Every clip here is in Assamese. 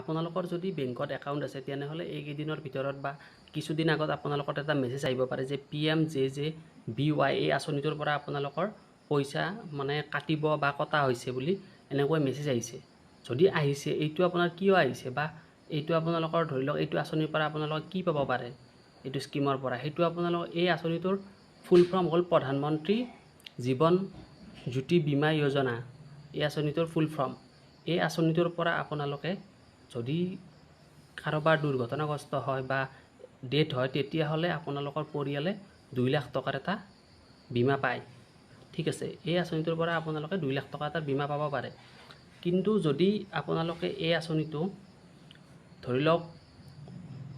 আপোনালোকৰ যদি বেংকত একাউণ্ট আছে তেনেহ'লে এইকেইদিনৰ ভিতৰত বা কিছুদিন আগত আপোনালোকৰ এটা মেছেজ আহিব পাৰে যে P M J J B Y এই আঁচনিটোৰ পৰা আপোনালোকৰ পইচা মানে কাটিব বা কটা হৈছে বুলি এনেকৈ মেছেজ আহিছে। যদি আহিছে এইটো আপোনাৰ কিয় আহিছে বা এইটো আপোনালোকৰ ধৰি লওক এইটো আঁচনিৰ পৰা আপোনালোকে কি পাব পাৰে এইটো স্কীমৰ পৰা? সেইটো আপোনালোকৰ এই আঁচনিটোৰ ফুল ফৰ্ম হ'ল প্ৰধানমন্ত্ৰী জীৱন জ্যোতি বীমা যোজনা। এই আঁচনিটোৰ ফুল ফৰ্ম এই আঁচনিটোৰ পৰা আপোনালোকে যদি কাৰোবাৰ দুৰ্ঘটনাগ্ৰস্ত হয় বা ডেথ হয় তেতিয়াহ'লে আপোনালোকৰ পৰিয়ালে দুই লাখ টকাৰ এটা বীমা পায়। ঠিক আছে এই আঁচনিটোৰ পৰা আপোনালোকে দুই লাখ টকা এটা বীমা পাব পাৰে। কিন্তু যদি আপোনালোকে এই আঁচনিটো ধৰি লওক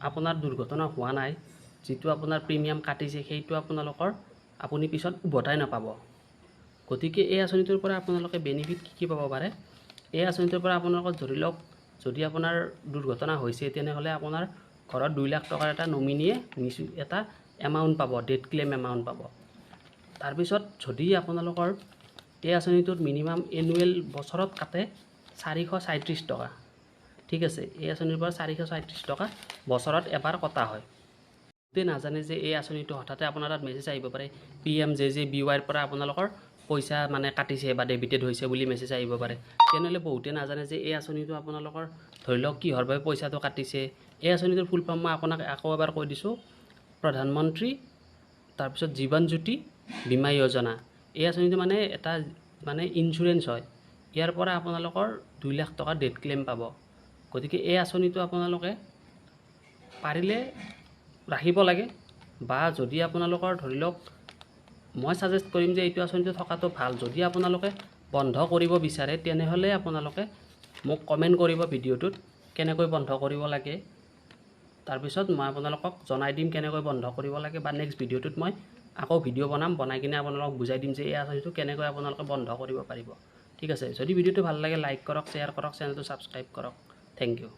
আপোনাৰ দুৰ্ঘটনা হোৱা নাই যিটো আপোনাৰ প্ৰিমিয়াম কাটিছে সেইটো আপোনালোকৰ আপুনি পিছত উভতাই নাপাব। গতিকে এই আঁচনিটোৰ পৰা আপোনালোকে বেনিফিট কি কি পাব পাৰে? এই আঁচনিটোৰ পৰা আপোনালোকৰ ধৰি লওক যদি আপোনাৰ দুৰ্ঘটনা হৈছে তেনেহ'লে আপোনাৰ ঘৰত দুই লাখ টকাৰ এটা নমিনীয়ে নিচু এটা এমাউণ্ট পাব ডেথ ক্লেইম এমাউণ্ট পাব। তাৰপিছত যদি আপোনালোকৰ এই আঁচনিটোত মিনিমাম এনুৱেল বছৰত কাটে চাৰিশ ছয়ত্ৰিছ টকা। ঠিক আছে এই আঁচনিৰ পৰা চাৰিশ ছয়ত্ৰিছ টকা বছৰত এবাৰ কটা হয়। বহুতে নাজানে যে এই আঁচনিটো হঠাতে আপোনাৰ তাত মেছেজ আহিব পাৰে। P M J J B ৱাইৰ পৰা আপোনালোকৰ পইচা মানে কাটিছে বা ডেবিটেড হৈছে বুলি মেছেজ আহিব পাৰে। তেনেহ'লে বহুতে নাজানে যে এই আঁচনিটো আপোনালোকৰ ধৰি লওক কিহৰ বাবে পইচাটো কাটিছে। এই আঁচনিটোৰ ফুল ফৰ্ম মই আপোনাক আকৌ এবাৰ কৈ দিছোঁ। প্ৰধানমন্ত্ৰী তাৰপিছত জীৱন জ্যোতি বীমা যোজনা। এই আঁচনিটো মানে এটা মানে ইঞ্চুৰেঞ্চ হয়। ইয়াৰ পৰা আপোনালোকৰ দুই লাখ টকা ডেথ ক্লেইম পাব। গতিকে এই আঁচনিটো আপোনালোকে পাৰিলে ৰাখিব লাগে বা যদি আপোনালোকৰ ধৰি লওক মই ছাজেষ্ট কৰিম যে এইটো আঁচনিটো থকাটো ভাল। যদি আপোনালোকে বন্ধ কৰিব বিচাৰে তেনেহ'লে আপোনালোকে মোক কমেণ্ট কৰিব ভিডিঅ'টোত কেনেকৈ বন্ধ কৰিব লাগে। তাৰপিছত মই আপোনালোকক জনাই দিম কেনেকৈ বন্ধ কৰিব লাগে বা নেক্সট ভিডিঅ'টোত মই আকৌ ভিডিঅ' বনাম। বনাই কিনে আপোনালোকক বুজাই দিম যে এই আঁচনিটো কেনেকৈ আপোনালোকে বন্ধ কৰিব পাৰিব। ঠিক আছে যদি ভিডিঅ'টো ভাল লাগে লাইক কৰক শ্বেয়াৰ কৰক চেনেলটো ছাবস্ক্ৰাইব কৰক। Thank U